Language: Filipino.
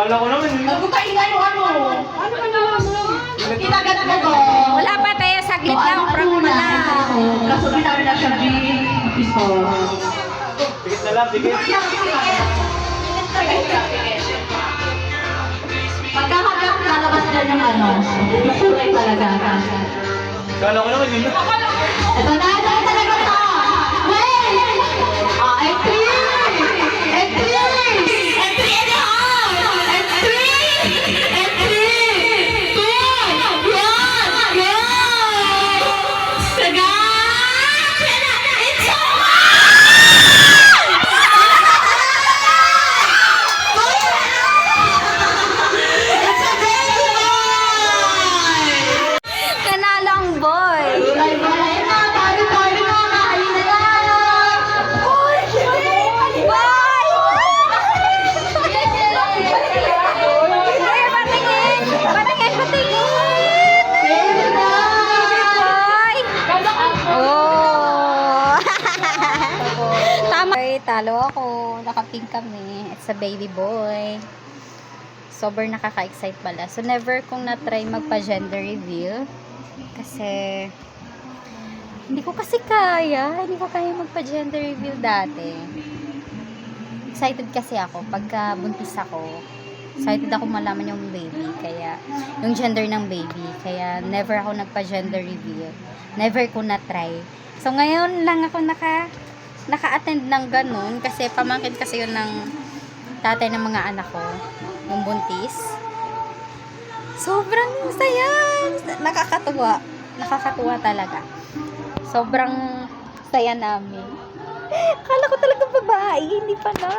Ano ka nalaman? Kinagat mo ko. Wala pa tayo, saglit lang, prank mo lang. Kaso binawi na siya, G. Piso. Tikit na lang, tikit. Pagkakagap, lalabas na yung ano. Kulay talaga. Kala ko naman yun. Ito na, ito na Boy, talo ako. Nakapink kami. It's a baby boy. Sobrang nakaka-excite pala. So, never kong na-try magpa-gender reveal. Kasi, hindi ko kasi kaya. Hindi ko kaya magpa-gender reveal dati. Excited kasi ako. Pagka buntis ako, excited ako malaman yung baby. Kaya, yung gender ng baby. Kaya, never ako nagpa-gender reveal. Never ko na-try. So, ngayon lang ako naka, naka-attend ng ganun. Kasi, pamangkin kasi yun ng tatay ng mga anak ko. Yung buntis. Sobrang saya. Nakakatuwa. Nakakatuwa talaga. Sobrang saya namin. Kala ko talaga babae, hindi pa na.